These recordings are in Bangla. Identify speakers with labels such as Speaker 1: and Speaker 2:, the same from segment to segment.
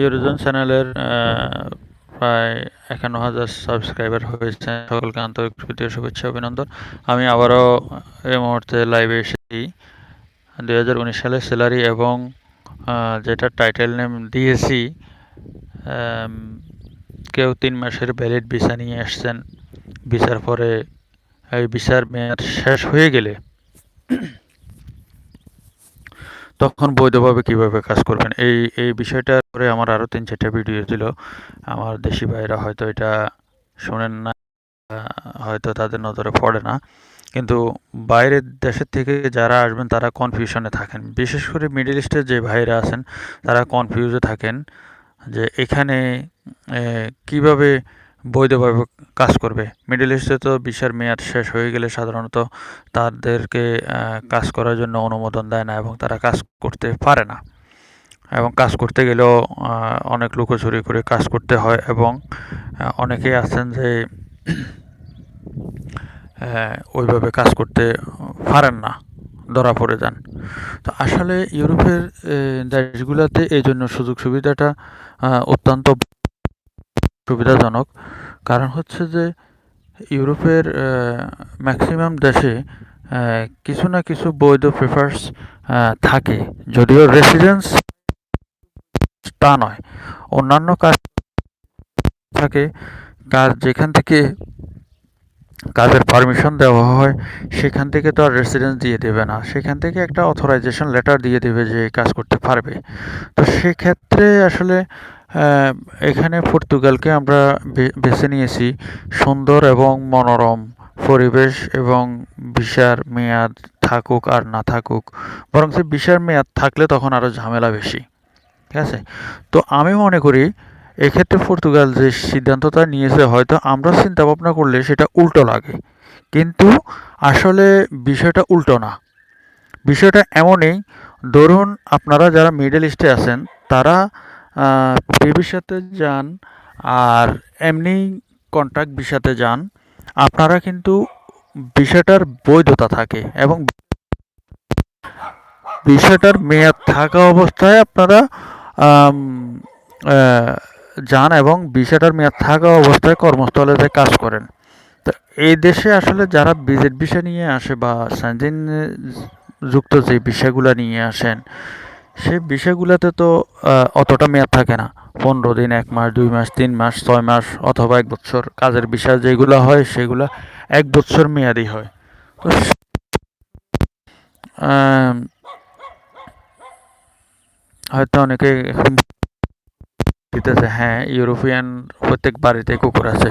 Speaker 1: ইউরোজন চ্যানেলের প্রায় একান্ন হাজার সাবস্ক্রাইবার হয়েছে। সকলকে আন্তরিক প্রীতি শুভেচ্ছা, অভিনন্দন। আমি আবারও এই মুহূর্তে লাইভে এসেছি। দুই হাজার উনিশ সালের স্যালারি এবং যেটা টাইটেল নেম দিয়েছি কেউ তিন মাসের ভ্যালিড ভিসা নিয়ে আসছেন। ভিসার পরে এই ভিসার মেয়াদ শেষ হয়ে গেলে তখন বৈধভাবে কীভাবে কাজ করবেন? এই এই বিষয়টার পরে আমার আরও তিন চারটা ভিডিও ছিল। আমার দেশি ভাইরা হয়তো এটা শোনেন না হয়তো তাদের নজরে পড়ে না। কিন্তু বাইরের দেশের থেকে যারা আসবেন, তারা কনফিউশনে থাকেন। বিশেষ করে মিডল ইস্টের যে ভাইরা আছেন, তারা কনফিউজে থাকেন যে এখানে কীভাবে বৈধভাবে কাজ করবে। মিডল ইস্টে তো ভিসার মেয়াদ শেষ হয়ে গেলে সাধারণত তাদেরকে কাজ করার জন্য অনুমোদন দেয় না এবং তারা কাজ করতে পারে না। এবং কাজ করতে গেলেও অনেক লুকোচুরি করে কাজ করতে হয় এবং অনেকেই আছেন যে ওইভাবে কাজ করতে পারেন না, ধরা পড়ে যান। তো আসলে ইউরোপের দেশগুলোতে এই জন্য সুযোগ সুবিধাটা অত্যন্ত সুবিধাজনক। কারণ হচ্ছে যে, ইউরোপের ম্যাক্সিমাম দেশে কিছু না কিছু বৈধ পেপার্স থাকে। যদিও রেসিডেন্স তা নয়। অন্যান্য কাজ থাকে। কাজ যেখান থেকে কাজের পারমিশন দেওয়া হয়, সেখান থেকে তো আর রেসিডেন্স দিয়ে দেবে না। সেখান থেকে একটা অথরাইজেশন লেটার দিয়ে দেবে যে কাজ করতে পারবে। তো সেক্ষেত্রে আসলে এখানে পর্তুগালকে আমরা বেছে নিয়েছি। সুন্দর এবং মনোরম পরিবেশ এবং ভিসার মেয়াদ থাকুক আর না থাকুক। বরং সে ভিসার মেয়াদ থাকলে তখন আরও ঝামেলা বেশি। ঠিক আছে? তো আমি মনে করি, এক্ষেত্রে পর্তুগাল যে সিদ্ধান্তটা নিয়েছে, হয়তো আমরা চিন্তা ভাবনা করলে সেটা উল্টো লাগে। কিন্তু আসলে বিষয়টা উল্টো না। বিষয়টা এমনই, ধরুন আপনারা যারা মিডল ইস্টে আছেন, তারা ভিসাতে যান আর এমনি কন্ট্রাক্ট ভিসাতে যান, আপনারা কিন্তু বিষয়টার বৈধতা থাকে এবং বিষয়টার মেয়াদ থাকা অবস্থায় আপনারা যান এবং বিষয়টার মেয়াদ থাকা অবস্থায় কর্মস্থলে যে কাজ করেন। তো এই দেশে আসলে যারা বিজেট বিষয় নিয়ে আসে বা স্যাঞ্জিন যুক্ত যে বিষয়গুলো নিয়ে আসেন সেই বিষয়গুলোতে তো অতটা মেয়াদ থাকে না। পনেরো দিন, এক মাস, দুই মাস, তিন মাস, ছয় মাস অথবা এক বছর কাজের বিষয় যেগুলো হয় সেগুলো এক বছর মেয়াদি হয়। তো হয়তো অনেকে দিতেছে হ্যাঁ ইউরোপিয়ান প্রত্যেক বাড়িতে কুকুর আছে।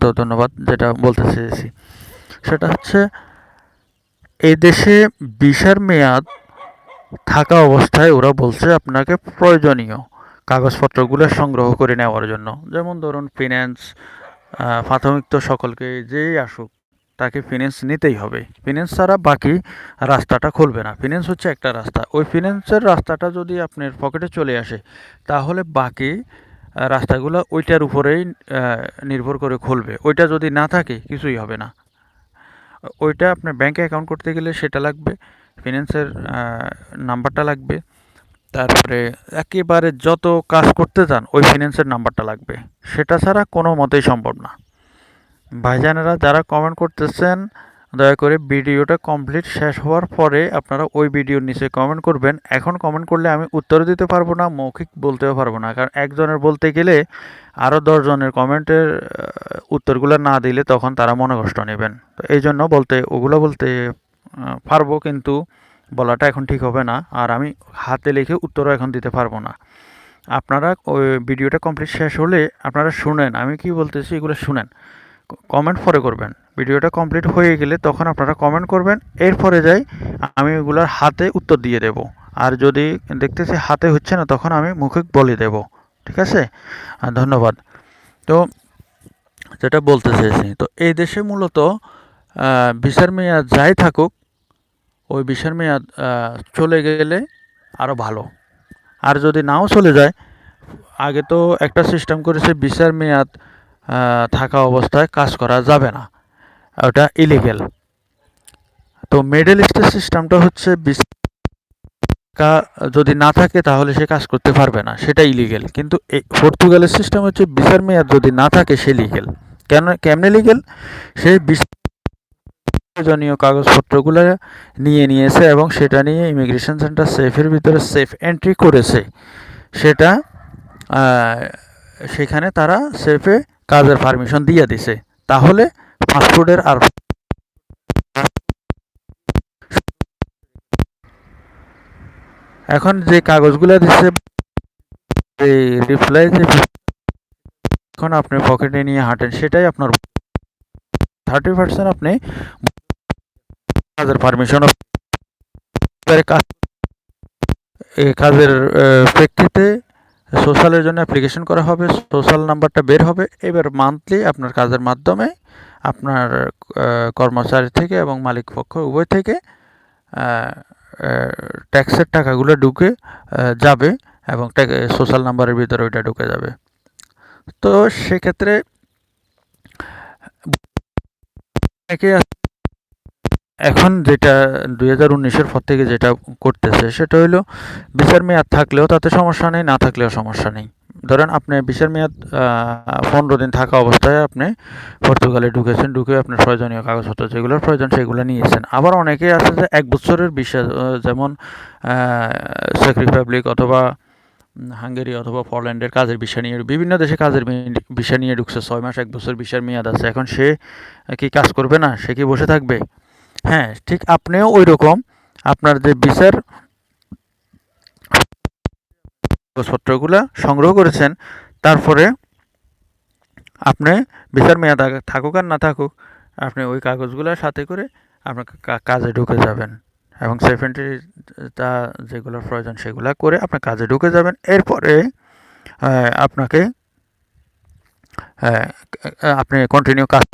Speaker 1: তো ধন্যবাদ, যেটা বলতে চেয়েছি। সেটা হচ্ছে এই দেশে ভিসার মেয়াদ থাকা অবস্থায় ওরা বলছে আপনাকে প্রয়োজনীয় কাগজপত্রগুলো সংগ্রহ করে নেওয়ার জন্য। যেমন ধরুন ফিন্যান্স প্রাথমিক তো সকলকে যেই আসুক, তাকে ফিন্যান্স নিতেই হবে। ফিন্যান্স ছাড়া বাকি রাস্তাটা খুলবে না। ফিন্যান্স হচ্ছে একটা রাস্তা। ওই ফিন্যান্সের রাস্তাটা যদি আপনার পকেটে চলে আসে, তাহলে বাকি রাস্তাগুলো ওইটার উপরেই নির্ভর করে খুলবে। ওইটা যদি না থাকে, কিছুই হবে না। ওইটা আপনার ব্যাংকে অ্যাকাউন্ট করতে গেলে সেটা লাগবে। ফিন্যান্সের নাম্বারটা লাগবে। তারপরে একেবারে যত কাজ করতে চান, ওই ফিন্যান্সের নাম্বারটা লাগবে। সেটা ছাড়া কোনো মতেই সম্ভব না। ভাইজানেরা যারা কমেন্ট করতেছেন, দয়া করে ভিডিওটা কমপ্লিট শেষ হওয়ার পরে আপনারা ওই ভিডিওর নিচে কমেন্ট করবেন। এখন কমেন্ট করলে আমি উত্তর দিতে পারব না, মৌখিক বলতেও পারব না। কারণ একজনের বলতে গেলে আরও দশজনের কমেন্টের উত্তরগুলো না দিলে তখন তারা মনে কষ্ট নেবেন। তো এই জন্য বলতে, ওগুলো বলতে পারব কিন্তু বলাটা এখন ঠিক হবে না। আর আমি হাতে লিখে উত্তরও এখন দিতে পারব না। আপনারা ওই ভিডিওটা কমপ্লিট শেষ হলে আপনারা শুনেন। আমি কি বলতেছি এগুলো শুনেন। কমেন্ট পরে করবেন। ভিডিওটা কমপ্লিট হয়ে গেলে তখন আপনারা কমেন্ট করবেন। এরপরে যাই আমি ওগুলোর হাতে উত্তর দিয়ে দেব। আর যদি দেখতেছি হাতে হচ্ছে না তখন আমি মুখে বলে দেব। ঠিক আছে? ধন্যবাদ। তো যেটা বলতে চেয়েছি তো এই দেশে মূলত ভিসার মেয়াদ যাই থাকুক, ওই ভিসার মেয়াদ চলে গেলে আরও ভালো। আর যদি নাও চলে যায়, আগে তো একটা সিস্টেম করেছে ভিসার মেয়াদ থাকা অবস্থায় কাজ করা যাবে না। ওটা ইলিগেল তো মিডল ইস্টের সিস্টেমটা হচ্ছে যদি না থাকে, তাহলে সে কাজ করতে পারবে না। সেটা ইলিগেল কিন্তু পর্তুগালের সিস্টেম হচ্ছে ভিসার মেয়াদ যদি না থাকে, সে লিগেল কেন কেমনে লিগেল সে প্রয়োজনীয় কাগজপত্রগুলো নিয়ে নিয়েছে এবং সেটা নিয়ে ইমিগ্রেশন সেন্টার সেফের ভিতরে সেফ এন্ট্রি করেছে। সেটা সেখানে তারা সেফে কাজের পারমিশন দিয়ে দিছে। তাহলে পাসপোর্টের আর এখন যে কাগজগুলো দিচ্ছে রিপ্লাই যে এখন আপনি পকেটে নিয়ে হাঁটেন, সেটাই আপনার থার্টি পার্সেন্ট আপনি কাজের পারমিশন কাজের প্রেক্ষিতে সোশ্যালের জন্য অ্যাপ্লিকেশন করা হবে সোশ্যাল নাম্বারটা বের হবে, এবার মান্থলি আপনার কাজের মাধ্যমে আপনার কর্মচারী থেকে এবং মালিক পক্ষ উভয় থেকে ট্যাক্সের টাকাগুলো ঢুকে যাবে এবং সোশ্যাল নাম্বারের ভিতরে ওইটা ঢুকে যাবে। তো সেক্ষেত্রে এখন যেটা দুই হাজার উনিশের পর থেকে যেটা করতেছে, সেটা হলো বিচার মেয়াদ থাকলেও তাতে সমস্যা নেই, না থাকলেও সমস্যা নেই। ধরেন আপনি বিচার মেয়াদ পনেরো দিন থাকা অবস্থায় আপনি পর্তুগালে ঢুকেছেন, ঢুকে আপনার প্রয়োজনীয় কাগজপত্র যেগুলোর প্রয়োজন সেগুলো নিয়েছেন। আবার অনেকে আছে যে এক বছরের বিষয় যেমন চেক রিপাবলিক অথবা হাঙ্গেরি অথবা পোল্যান্ডের কাজের বিষয় নিয়ে, বিভিন্ন দেশে কাজের বিষয় নিয়ে ঢুকছে, ছয় মাস এক বছর বিষয়ের মেয়াদ আছে। এখন সে কি কাজ করবে না? সে কি বসে থাকবে? হ্যাঁ ঠিক আপনিও ওই রকম আপনার যে বিচার কাগজপত্রগুলো সংগ্রহ করেছেন, তারপরে আপনি বিচার মেয়াদ থাকুক আর না থাকুক, আপনি ওই কাগজগুলো সাথে করে আপনার কাজে ঢুকে যাবেন এবং সেফ এন্ট্রি তা যেগুলো প্রয়োজন সেগুলো করে আপনি কাজে ঢুকে যাবেন। এরপরে আপনাকে আপনি কন্টিনিউ কাজ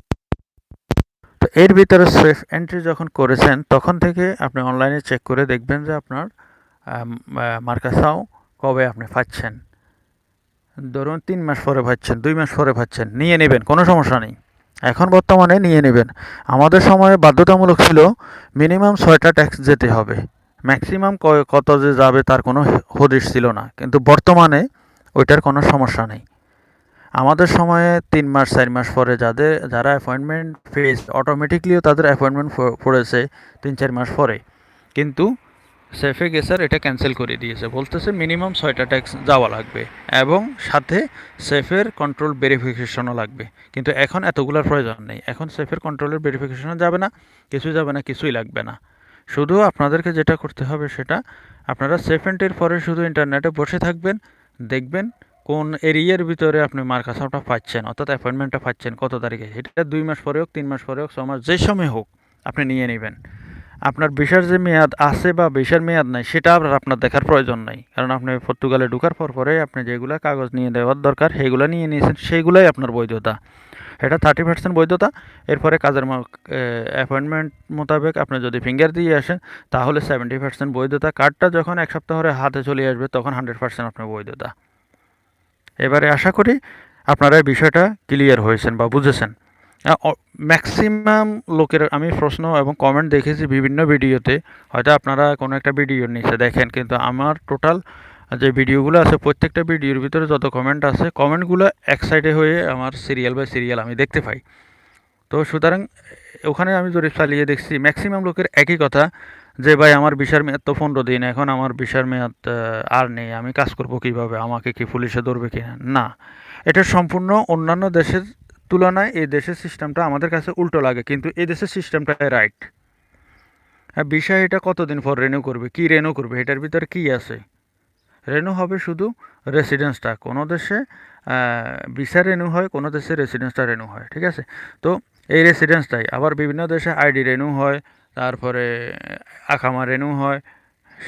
Speaker 1: এর ভিতরে সেফ এন্ট্রি যখন করেছেন, তখন থেকে আপনি অনলাইনে চেক করে দেখবেন যে আপনার মার্কাসাও কবে আপনি পাচ্ছেন। ধরুন তিন মাস পরে পাচ্ছেন, দুই মাস পরে পাচ্ছেন, নিয়ে নেবেন, কোনো সমস্যা নেই। এখন বর্তমানে নিয়ে নেবেন। আমাদের সময়ে বাধ্যতামূলক ছিল মিনিমাম ছয়টা ট্যাক্স যেতে হবে। ম্যাক্সিমাম কত যে যাবে তার কোনো হদিশ ছিল না। কিন্তু বর্তমানে ওইটার কোনো সমস্যা নেই। আমাদের সময়ে তিন মাস, চার মাস পরে যাদের, যারা অ্যাপয়েন্টমেন্ট ফেস অটোমেটিকলিও তাদের অ্যাপয়েন্টমেন্ট পড়েছে তিন, চার মাস পরে। কিন্তু সেফে গেসার এটা ক্যান্সেল করে দিয়েছে। বলতেছে মিনিমাম ছয়টা ট্যাক্স যাওয়া লাগবে এবং সাথে সেফের কন্ট্রোল ভেরিফিকেশনও লাগবে। কিন্তু এখন এতগুলোর প্রয়োজন নেই। এখন সেফের কন্ট্রোলের ভেরিফিকেশনও যাবে না কিছুই যাবে না, কিছুই লাগবে না। শুধু আপনাদেরকে যেটা করতে হবে সেটা আপনারা সেফ এন্টের পরে শুধু ইন্টারনেটে বসে থাকবেন, দেখবেন কোন এরিয়ার ভিতরে আপনি মার্কাসাপটা পাচ্ছেন, অর্থাৎ অ্যাপয়েন্টমেন্টটা পাচ্ছেন, কত তারিখে? এটা দুই মাস পরে হোক, তিন মাস পরে হোক, ছ মাস, যে সময় হোক আপনি নিয়ে নেবেন। আপনার ভিসার যে মেয়াদ আছে বা ভিসার মেয়াদ নাই, সেটা আর আপনার দেখার প্রয়োজন নাই। কারণ আপনি পর্তুগালে ঢোকার পর পরে আপনি যেগুলো কাগজ নিয়ে দেওয়ার দরকার সেগুলো নিয়ে নিয়েছেন, সেইগুলোই আপনার বৈধতা। এটা থার্টি পার্সেন্ট বৈধতা। এরপরে কাজের অ্যাপয়েন্টমেন্ট মোতাবেক আপনি যদি ফিঙ্গার দিয়ে আসেন, তাহলে সেভেন্টি পার্সেন্ট বৈধতা। কার্ডটা যখন এক সপ্তাহ হাতে চলে আসবে, তখন হান্ড্রেড পার্সেন্ট আপনার বৈধতা। এবারে আশা করি আপনারা বিষয়টা ক্লিয়ার হয়েছেন বা বুঝেছেন। ম্যাক্সিমাম লোকের আমি প্রশ্ন এবং কমেন্ট দেখেছি বিভিন্ন ভিডিওতে, হয়তো আপনারা কোনো একটা ভিডিওর নিচে দেখেন, কিন্তু আমার টোটাল যে ভিডিওগুলো আছে, প্রত্যেকটা ভিডিওর ভিতরে যত কমেন্ট আছে কমেন্টগুলো এক সাইডে হয়ে আমার সিরিয়াল বাই সিরিয়াল আমি দেখতে পাই। তো সুতরাং ওখানে আমি জরিপ চালিয়ে দেখছি ম্যাক্সিমাম লোকের একই কথা যে ভাই, আমার বিশার মেয়াদ তো পনেরো দিন, এখন আমার বিশার মেয়াদ আর নেই, আমি কাজ করব কীভাবে, আমাকে কি পুলিশে ধরবে কি না, এটা সম্পূর্ণ অন্যান্য দেশের তুলনায় এই দেশের সিস্টেমটা আমাদের কাছে উল্টো লাগে, কিন্তু এই দেশের সিস্টেমটা রাইট হ্যাঁ বিষয় এটা কতদিন পর রেনিউ করবে, কি রেনিউ করবে, এটার ভিতরে কি আছে? রেনু হবে শুধু রেসিডেন্সটা কোনো দেশে ভিসা রেনু হয়, কোনো দেশে রেসিডেন্সটা রেনু হয়, ঠিক আছে? তো এই রেসিডেন্সটাই আবার বিভিন্ন দেশে আইডি রেনু হয় তারপরে আকামা রেনু হয়,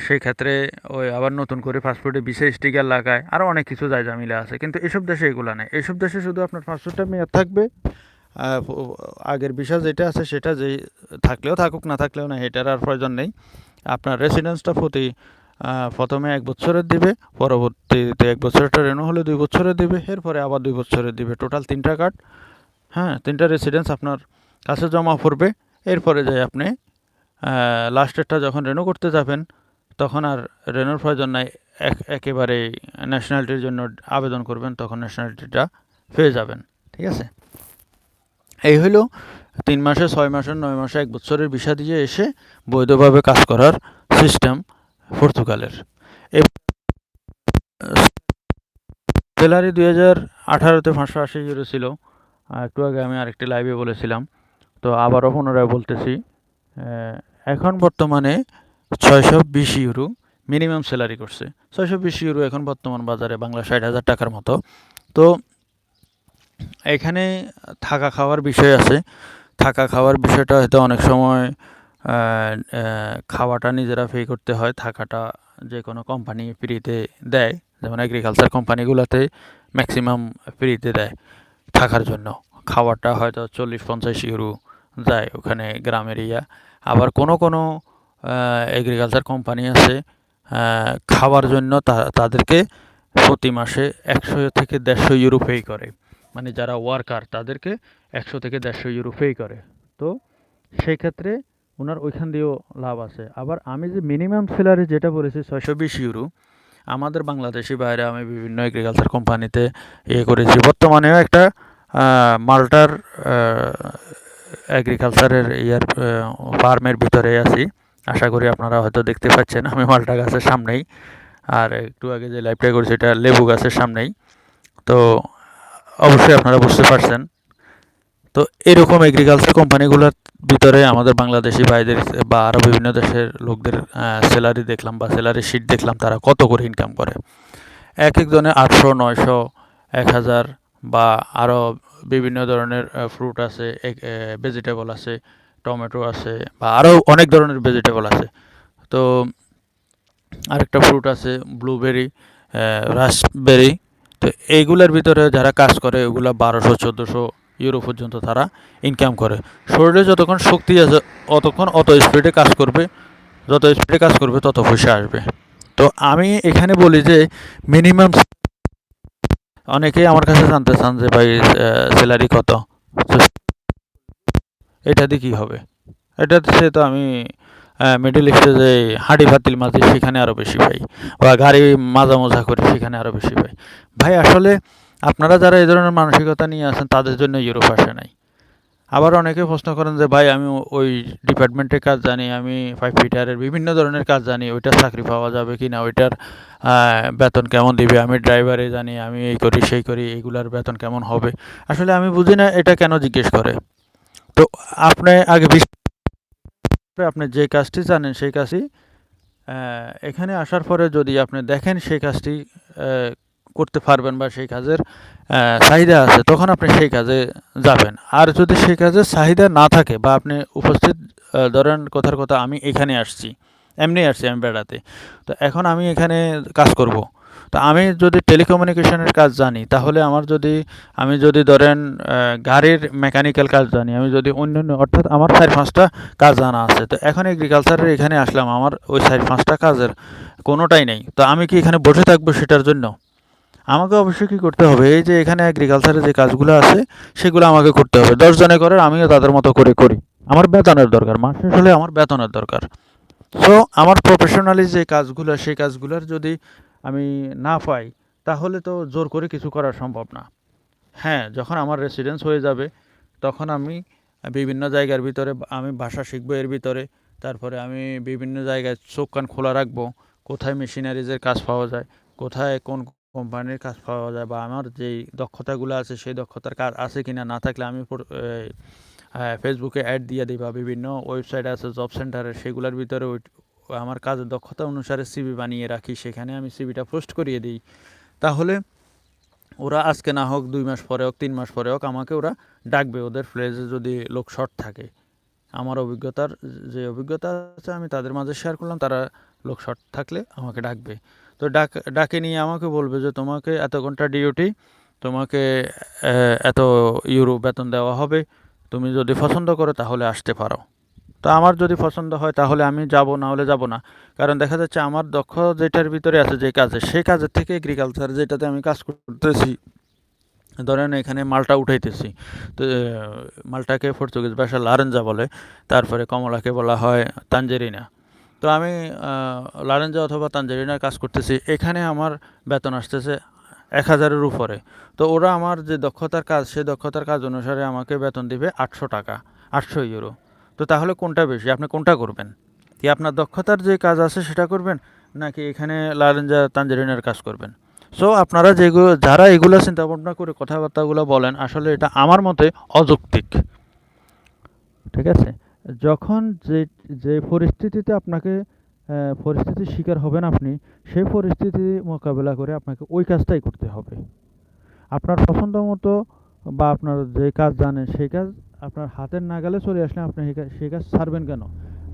Speaker 1: সেই ক্ষেত্রে ওই আবার নতুন করে পাসপোর্টে বিশেষ স্টিকার লাগায় আরও অনেক কিছু যায় জামিলা আছে। কিন্তু এসব দেশে এগুলো নেই। এইসব দেশে শুধু আপনার পাসপোর্টটা মেয়াদ থাকবে আগের বিষয় যেটা আছে সেটা যেই থাকলেও থাকুক, না থাকলেও না, এটার আর প্রয়োজন নেই। আপনার রেসিডেন্সটা প্রতি প্রথমে এক বছরের দিবে, পরবর্তীতে এক বছরেরটা রেনু হলে দুই বছরের দিবে, এরপরে আবার দুই বছরের দিবে। টোটাল তিনটা কার্ড হ্যাঁ তিনটা রেসিডেন্স আপনার কাছে জমা পড়বে, এরপরে যাই আপনি লাস্টেরটা যখন রেনু করতে যাবেন, তখন আর রেনুর প্রয়োজন নাই। এক একেবারে ন্যাশনালিটির জন্য আবেদন করবেন, তখন ন্যাশনালিটিটা পেয়ে যাবেন। ঠিক আছে? এই হলো তিন মাসে, ছয় মাসে, নয় মাসে, এক বছরের ভিসা দিয়ে এসে বৈধভাবে কাজ করার সিস্টেম পর্তুগালের। স্যালারি দুই হাজার আঠারোতে পাঁচশো আশি ইউরো ছিল। একটু আগে আমি আরেকটি লাইভে বলেছিলাম। তো আবারও পুনরায় বলতেছি এখন বর্তমানে ছয়শো বিশ ইউরো মিনিমাম স্যালারি করছে। ছয়শো বিশ ইউরো এখন বর্তমান বাজারে বাংলা ষাট হাজার টাকার মতো। তো এখানে থাকা খাওয়ার বিষয় আছে। থাকা খাওয়ার বিষয়টা হয়তো অনেক সময় খাওয়াটা নিজেরা পে করতে হয়, থাকাটা যে কোনো কোম্পানি ফ্রিতে দেয়। যেমন এগ্রিকালচার কোম্পানিগুলোতে ম্যাক্সিমাম ফ্রিতে দেয় থাকার জন্য। খাওয়াটা হয়তো চল্লিশ পঞ্চাশ ইউরো যায় ওখানে গ্রাম এরিয়া আবার কোনো কোনো এগ্রিকালচার কোম্পানি আছে খাওয়ার জন্য তাদেরকে প্রতি মাসে একশো থেকে দেড়শো ইউরো পে করে। মানে যারা ওয়ার্কার তাদেরকে একশো থেকে দেড়শো ইউরো পে করে। তো সেই ক্ষেত্রে ওনার ওইখান দিয়েও লাভ আছে। আবার আমি যে মিনিমাম স্যালারি যেটা বলেছি, ছয়শো বিশ ইউরো আমাদের বাংলাদেশি বাইরে আমি বিভিন্ন এগ্রিকালচার কোম্পানিতে ইয়ে করেছি। বর্তমানেও একটা মাল্টার এগ্রিকালচারের ইয়ার ফার্মের ভিতরে আছি। আশা করি আপনারা হয়তো দেখতে পাচ্ছেন আমি মালটা গাছের সামনেই। আর একটু আগে যে লাইভটা করেছি, এটা লেবু গাছের সামনেই। তো অবশ্যই আপনারা বুঝতে পারছেন। তো এরকম এগ্রিকালচার কোম্পানিগুলোর ভিতরে আমাদের বাংলাদেশি ভাইদের বা আরও বিভিন্ন দেশের লোকদের স্যালারি দেখলাম বা স্যালারি শিট দেখলাম, তারা কত করে ইনকাম করে? এক একজনে আটশো, নয়শো, এক হাজার বা আরও বিভিন্ন ধরনের ফ্রুট আছে ভেজিটেবল আছে টমেটো আছে, বা আরও অনেক ধরনের ভেজিটেবল আছে। তো আরেকটা ফ্রুট আছে ব্লুবেরি রাসবেরি তো এইগুলোর ভিতরে যারা কাজ করে ওগুলো বারোশো, চোদ্দোশো ইউরো পর্যন্ত তারা ইনকাম করে। শরীরে যতক্ষণ শক্তি আছে, অতক্ষণ অত স্পিডে কাজ করবে, যত স্পিডে কাজ করবে, তত পয়সা আসবে। তো আমি এখানে বলি যে মিনিমাম অনেকেই আমার কাছে জানতে চান যে ভাই স্যালারি কত? এটা দিয়ে কী হবে? এটা সে তো আমি মিডল ইস্টে যে হাঁড়ি ভাতিল মাঝি সেখানে আরও বেশি পাই বা গাড়ি মাজা মোজা করি, সেখানে আরও বেশি পাই ভাই, আসলে আপনারা যারা এই ধরনের মানসিকতা নিয়ে আসেন তাদের জন্য ইউরোপ আসে নাই। আবার অনেকে প্রশ্ন করেন যে, ভাই, আমি ওই ডিপার্টমেন্টের কাজ জানি, আমি ফাইভ ফিটারের বিভিন্ন ধরনের কাজ জানি, ওইটার চাকরি পাওয়া যাবে কি না ওইটার বেতন কেমন দিবে, আমি ড্রাইভারে জানি, আমি এই করি, সেই করি, এগুলার বেতন কেমন হবে? আসলে আমি বুঝি না এটা কেন জিজ্ঞেস করে। তো আপনি আগে আপনি যে কাজটি জানেন, সেই কাজই এখানে আসার পরে যদি আপনি দেখেন সেই কাজটি করতে পারবেন বা সেই কাজের চাহিদা আছে, তখন আপনি সেই কাজে যাবেন। আর যদি সেই কাজের চাহিদা না থাকে বা আপনি উপস্থিত ধরেন কথার কথা আমি এখানে আসছি, এমনি আসছি আমি বেড়াতে, তো এখন আমি এখানে কাজ করব। তো আমি যদি টেলিকমিউনিকেশনের কাজ জানি, তাহলে আমার যদি, আমি যদি ধরেন গাড়ির মেকানিক্যাল কাজ জানি, আমি যদি অন্য অন্য অর্থাৎ আমার চার পাঁচটা কাজ জানা আছে, তো এখন এগ্রিকালচারের এখানে আসলাম, আমার ওই চার পাঁচটা কাজের কোনোটাই নেই, তো আমি কি এখানে বসে থাকব সেটার জন্য? আমাকে অবশ্যই কী করতে হবে? এই যে এখানে এগ্রিকালচারে যে কাজগুলো আছে, সেগুলো আমাকে করতে হবে। দশজনে করে আমিও তাদের মতো করে করি। আমার বেতনের দরকার, মাস হলে আমার বেতনের দরকার। সো আমার প্রফেশনালি যে কাজগুলো, সেই কাজগুলোর যদি আমি না পাই, তাহলে তো জোর করে কিছু করা সম্ভব না। হ্যাঁ যখন আমার রেসিডেন্স হয়ে যাবে, তখন আমি বিভিন্ন জায়গার ভিতরে আমি ভাষা শিখব এর ভিতরে। তারপরে আমি বিভিন্ন জায়গায় চোখ কান খোলা রাখব, কোথায় মেশিনারিজের কাজ পাওয়া যায়, কোথায় কোন কোম্পানির কাজ পাওয়া যায় বা আমার যেই দক্ষতাগুলো আছে, সেই দক্ষতার কাজ আছে কি না না থাকলে আমি ফেসবুকে অ্যাড দিয়ে দিই বা বিভিন্ন ওয়েবসাইট আছে জব সেন্টারে সেগুলোর ভিতরে আমার কাজের দক্ষতা অনুসারে সিবি বানিয়ে রাখি, সেখানে আমি সিবিটা পোস্ট করিয়ে দিই। তাহলে ওরা আজকে না হোক, দুই মাস পরে হোক, তিন মাস পরে হোক, আমাকে ওরা ডাকবে ওদের ফ্লেজে যদি লোক শর্ট থাকে। আমার অভিজ্ঞতার, যে অভিজ্ঞতা আছে আমি তাদের মাঝে শেয়ার করলাম, তারা লোক শর্ট থাকলে আমাকে ডাকবে। তো ডাক, ডাকে নিয়ে আমাকে বলবে যে তোমাকে এত ঘণ্টা ডিউটি তোমাকে এত ইউরো বেতন দেওয়া হবে। তুমি যদি পছন্দ করো তাহলে আসতে পারো। তো আমার যদি পছন্দ হয় তাহলে আমি যাব না হলে যাব না। কারণ দেখা যাচ্ছে আমার দক্ষ যেটার ভিতরে আছে, যে কাজে সেই কাজের থেকে এগ্রিকালচার যেটাতে আমি কাজ করতেছি, ধরেন এখানে মালটা উঠাইতেছি। তো মালটাকে পর্তুগিজ ভাষা লারেঞ্জা বলে, তারপরে কমলাকে বলা হয় তাঞ্জেরিনা তো আমি লারেঞ্জা অথবা তানজারিনার কাজ করতেছি। এখানে আমার বেতন আসতেছে এক হাজারের উপরে। তো ওরা আমার যে দক্ষতার কাজ সেই দক্ষতার কাজ অনুসারে আমাকে বেতন দিবে আটশো টাকা, আটশো ইউরো। তো তাহলে কোনটা বেশি? আপনি কোনটা করবেন? কি আপনার দক্ষতার যে কাজ আছে সেটা করবেন, নাকি এখানে লারেঞ্জা, তানজারিনার কাজ করবেন? সো আপনারা যেগুলো যারা এগুলো চিন্তা ভাবনা করে কথাবার্তাগুলো বলেন, আসলে এটা আমার মতে অযৌক্তিক। ঠিক আছে? যখন যে যে পরিস্থিতিতে আপনাকে পরিস্থিতির শিকার হবেন আপনি, সেই পরিস্থিতি মোকাবেলা করে আপনাকে ওই কাজটাই করতে হবে। আপনার পছন্দ মতো বা আপনার যে কাজ জানেন সেই কাজ আপনার হাতের নাগালে চলে আসলে আপনি সেই কাজ- ছাড়বেন কেন?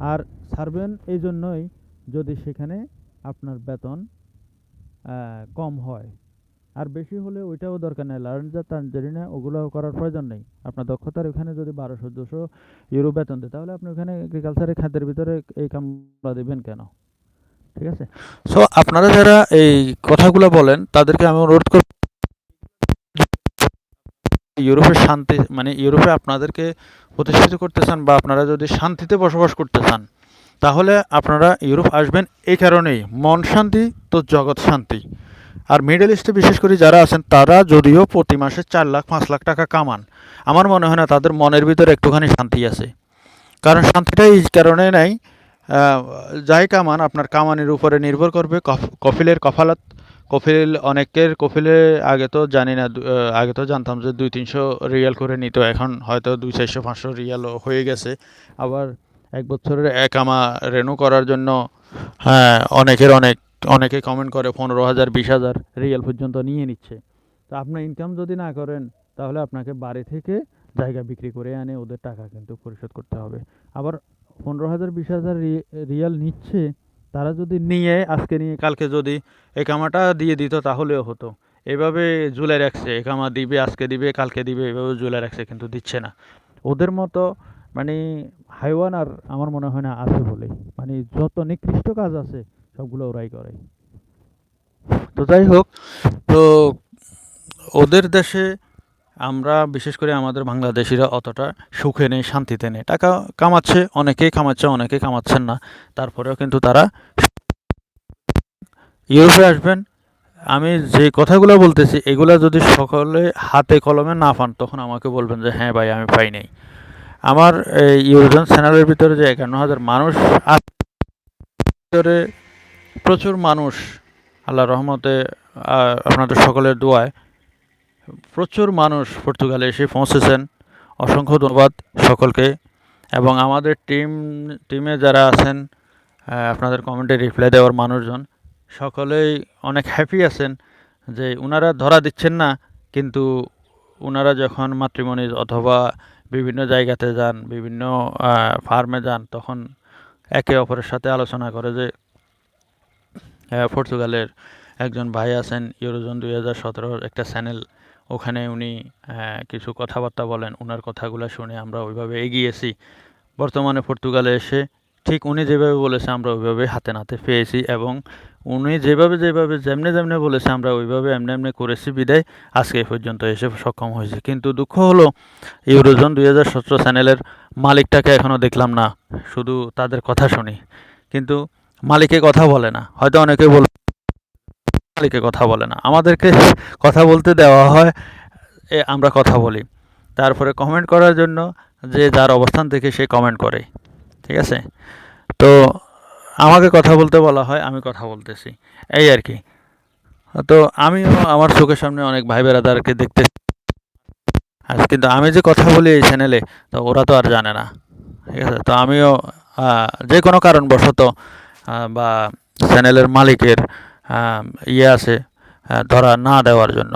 Speaker 1: আর ছাড়বেন এই জন্যই যদি সেখানে আপনার বেতন কম হয় আর বেশি হলে ওইটাও দরকার নেই। লারেঞ্জা তানজারিনা ওগুলো করার প্রয়োজন নেই। আপনার দক্ষতার ওখানে যদি বারোশো, দুশো ইউরো বেতন দেয়, তাহলে আপনি ওখানে এগ্রিকালচারের খাদ্যের ভিতরে এই কামলা দেবেন কেন? ঠিক আছে? সো আপনারা যারা এই কথাগুলো বলেন, তাদেরকে আমি অনুরোধ করব ইউরোপের শান্তি মানে ইউরোপে আপনাদেরকে প্রতিষ্ঠিত করতে চান বা আপনারা যদি শান্তিতে বসবাস করতে চান, তাহলে আপনারা ইউরোপ আসবেন এই কারণেই। মন শান্তি তো জগৎ শান্তি। আর মিডল ইস্টে বিশেষ করে যারা আছেন, তারা যদিও প্রতি মাসে চার লাখ, পাঁচ লাখ টাকা কামান। আমার মনে হয় না, তাদের মনের ভিতরে একটুখানি শান্তি আছে। কারণ শান্তিটা এই কারণে নাই যাই কামান, আপনার কামানের উপরে নির্ভর করবে। কফ- কফিলের কফালত, কফিল অনেকের কফিলে আগে তো জানি না আগে তো জানতাম যে দুই, তিনশো রিয়াল করে নিত, এখন হয়তো দুই, চারশো, পাঁচশো রিয়ালও হয়ে গেছে। আবার এক বছরের একামা রেনু করার জন্য হ্যাঁ অনেকের অনেক অনেকে কমেন্ট করে পনেরো হাজার, বিশ হাজার রিয়াল পর্যন্ত নিয়ে নিচ্ছে। তো আপনার ইনকাম যদি না করেন, তাহলে আপনাকে বাড়ি থেকে জায়গা বিক্রি করে এনে ওদের টাকা কিন্তু পরিশোধ করতে হবে। আবার পনেরো হাজার, বিশ হাজার রিয়াল নিচ্ছে, তারা যদি নিয়ে, আজকে নিয়ে, কালকে যদি একামাটা দিয়ে দিত, তাহলেও হতো। এভাবে ঝুলে রাখছে একামা দিবে, আজকে দিবে, কালকে দিবে, এভাবে ঝুলে রাখছে কিন্তু দিচ্ছে না। ওদের মতো মানে হাইওয়ান আর আমার মনে হয় না আছে বলে। মানে যত নিকৃষ্ট কাজ আছে সবগুলো ওরাই করে। তো যাই হোক, তো ওদের দেশে আমরা, বিশেষ করে আমাদের বাংলাদেশিরা অতটা সুখে নেই, শান্তিতে নেই। টাকা কামাচ্ছে, অনেকেই কামাচ্ছে, অনেকেই কামাচ্ছেন না। তারপরেও কিন্তু তারা ইউরোপে আসবেন। আমি যে কথাগুলো বলতেছি, এগুলো যদি সকলে হাতে কলমে না পান, তখন আমাকে বলবেন যে হ্যাঁ ভাই, আমি পাই নাই। আমার এই ইউরোজন চ্যানেলের ভিতরে যে একান্ন হাজার মানুষ ভিতরে প্রচুর মানুষ আল্লাহ রহমতে আপনাদের সকলের দোয়ায়, প্রচুর মানুষ পর্তুগালে এসে পৌঁছেছেন। অসংখ্য ধন্যবাদ সকলকে। এবং আমাদের টিম, টিমে যারা আছেন আপনাদের কমেন্টে রিপ্লাই দেওয়ার মানুষজন, সকলেই অনেক হ্যাপি আছেন যে ওনারা ধরা দিচ্ছেন না, কিন্তু ওনারা যখন মাতৃমণি অথবা বিভিন্ন জায়গাতে যান, বিভিন্ন ফার্মে যান, তখন একে অপরের সাথে আলোচনা করে যে পর্তুগালের একজন ভাই আছেন ইউরোজন দুই হাজার সতেরোর একটা চ্যানেল ওখানে উনি কিছু কথাবার্তা বলেন ওনার কথাগুলো শুনে আমরা ওইভাবে এগিয়েছি। বর্তমানে পর্তুগালে এসে ঠিক উনি যেভাবে বলেছে আমরা ওইভাবে হাতে নাতে পেয়েছি এবং উনি যেভাবে যেভাবে যেমনে যেমনে বলেছে আমরা ওইভাবে এমনি এমনি করেছি বিদায়, আজকে পর্যন্ত এসে সক্ষম হয়েছে। কিন্তু দুঃখ হলো ইউরোজন দুই হাজার সতেরো চ্যানেলের মালিকটাকে এখনও দেখলাম না, শুধু তাদের কথা শুনি। কিন্তু মালিকে কথা বলে না। হয়তো অনেকে বল মালিকে কথা বলে না। আমাদেরকে কথা বলতে দেওয়া হয়, এ আমরা কথা বলি। তারপরে কমেন্ট করার জন্য যে যার অবস্থান থেকে সে কমেন্ট করে। ঠিক আছে? তো আমাকে কথা বলতে বলা হয়, আমি কথা বলতেছি। এই আর কি। তো আমিও আমার চোখের সামনে অনেক ভাই বেড়াদারকে দেখতে আজ কিন্তু আমি যে কথা বলি এই চ্যানেলে তো ওরা তো আর জানে না। ঠিক আছে? তো আমিও যে কোনো কারণবশত বা চ্যানেলের মালিকের ইয়ে আছে ধরা না দেওয়ার জন্য।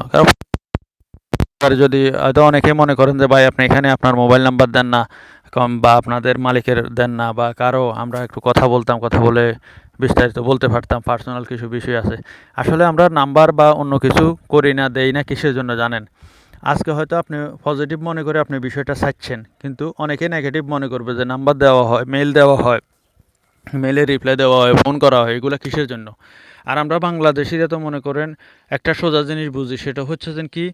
Speaker 1: কারণ যদি, হয়তো অনেকেই মনে করেন যে, ভাই, আপনি এখানে আপনার মোবাইল নাম্বার দেন না, কম বা আপনাদের মালিকের দেন না, বা কারও আমরা একটু কথা বলতাম, কথা বলে বিস্তারিত বলতে পারতাম পার্সোনাল কিছু বিষয় আছে। আসলে আমরা নাম্বার বা অন্য কিছু করি না, দেই না, কিসের জন্য জানেন? আজকে হয়তো আপনি পজিটিভ মনে করে আপনি বিষয়টা চাচ্ছেন কিন্তু অনেকে নেগেটিভ মনে করবে যে নাম্বার দেওয়া হয় মেল দেওয়া হয়। মেলে রিপ্লাই দেওয়া হয় ফোন করা হয়, এগুলো কিসের জন্য? আর আমরা বাংলাদেশিরা তো মনে করেন একটা সোজা জিনিস বুঝি, সেটা হচ্ছে যে কি